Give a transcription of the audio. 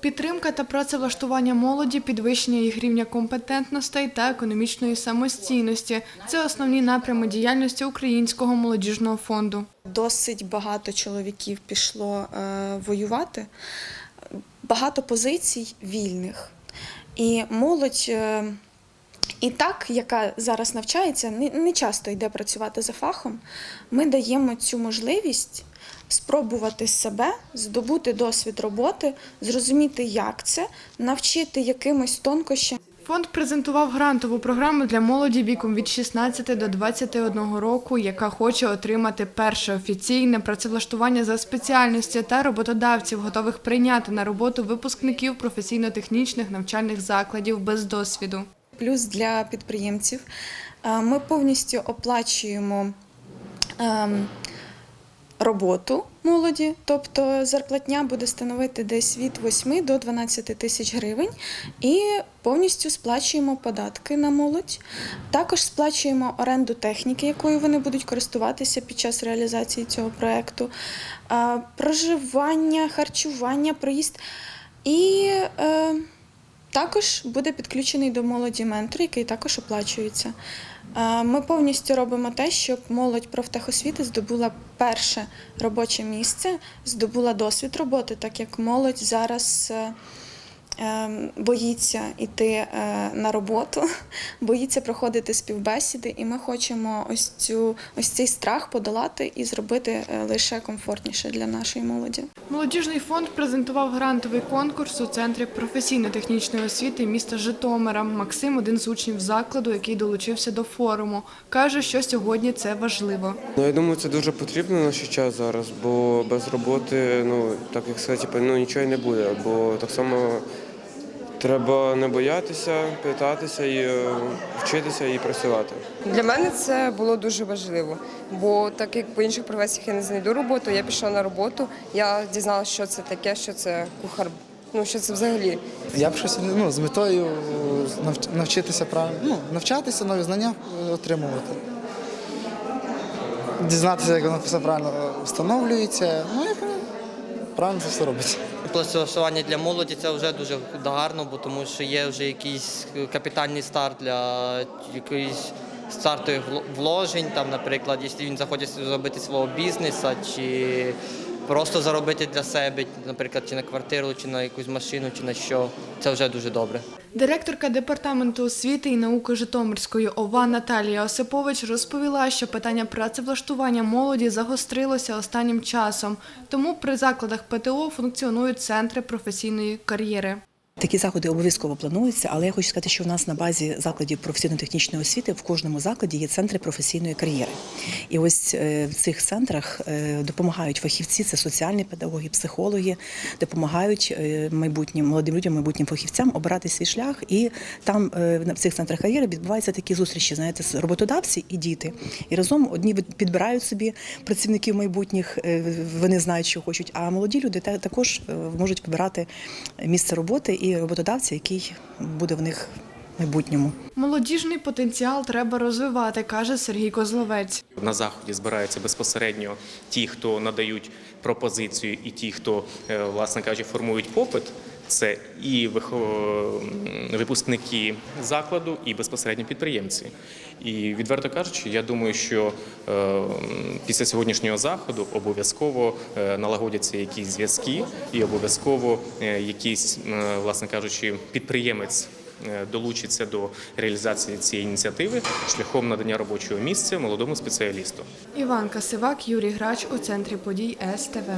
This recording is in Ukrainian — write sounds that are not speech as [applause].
Підтримка та працевлаштування молоді, підвищення їх рівня компетентностей та економічної самостійності це основні напрями діяльності Українського молодіжного фонду. Досить багато чоловіків пішло е, воювати, багато позицій вільних. І молодь е, і так, яка зараз навчається, не, часто йде працювати за фахом. Ми даємо цю можливість спробувати себе, здобути досвід роботи, зрозуміти, як це, навчити якимось тонкощам. Фонд презентував грантову програму для молоді віком від 16 до 21 року, яка хоче отримати перше офіційне працевлаштування за спеціальністю та роботодавців, готових прийняти на роботу випускників професійно-технічних навчальних закладів без досвіду. Плюс для підприємців е, ми повністю оплачуємо ем, роботу молоді, тобто зарплатня буде становити десь від 8 до 12 тисяч гривень, і повністю сплачуємо податки на молодь. Також сплачуємо оренду техніки, якою вони будуть користуватися під час реалізації цього проекту, е, проживання, харчування, проїзд. І е, також буде підключений до молоді ментор, який також оплачується. Ми повністю робимо те, щоб молодь профтехосвіти здобула перше робоче місце, здобула досвід роботи, так як молодь зараз е, боїться йти е, на роботу, [laughs] боїться проходити співбесіди, і ми хочемо ось цю ось цей страх подолати і зробити е, лише комфортніше для нашої молоді. Молодіжний фонд презентував грантовий конкурс у центрі професійно-технічної освіти міста Житомира. Максим один з учнів закладу, який долучився до форуму. Каже, що сьогодні це важливо. Ну, я думаю, це дуже потрібно в наш час зараз, бо без роботи, ну так як сказати, типу, ну нічого й не буде. Бо так само треба не боятися, питатися і е, вчитися і працювати. Для мене це було дуже важливо, бо так як по інших професіях я не знайду роботу, я пішла на роботу, я дізналася, що це таке, що це кухар, ну що це взагалі. Я б щось ну, з метою навчитися правильно, ну, навчатися, нові знання е, отримувати. Дізнатися, як воно все правильно встановлюється, ну як правильно це все робиться. Працевлаштування для молоді це вже дуже гарно, бо тому що є вже якийсь капітальний старт для якоїсь стартових вложень, там, наприклад, якщо він захоче зробити свого бізнесу, чи просто заробити для себе, наприклад, чи на квартиру, чи на якусь машину, чи на що, це вже дуже добре. Директорка департаменту освіти і науки Житомирської ОВА Наталія Осипович розповіла, що питання працевлаштування молоді загострилося останнім часом. Тому при закладах ПТО функціонують центри професійної кар'єри. Такі заходи обов'язково плануються, але я хочу сказати, що в нас на базі закладів професійно-технічної освіти в кожному закладі є центри професійної кар'єри. І ось е, в цих центрах е, допомагають фахівці, це соціальні педагоги, психологи, допомагають е, майбутнім молодим людям, майбутнім фахівцям обирати свій шлях. І там в цих центрах кар'єри відбуваються такі зустрічі, знаєте, з роботодавці і діти. І разом одні підбирають собі працівників майбутніх, вони знають, що хочуть. А молоді люди також можуть вибирати місце роботи і роботодавця, який буде в них в майбутньому. Молодіжний потенціал треба розвивати, каже Сергій Козловець. На заході збираються безпосередньо ті, хто надають пропозицію, і ті, хто, е, власне кажучи, формують попит. Це і випускники закладу, і безпосередньо підприємці. І відверто кажучи, я думаю, що е, після сьогоднішнього заходу обов'язково е, налагодяться якісь зв'язки, і обов'язково е, якийсь, власне кажучи, підприємець долучиться до реалізації цієї ініціативи шляхом надання робочого місця молодому спеціалісту. Іван Касивак, Юрій Грач у центрі подій СТВ.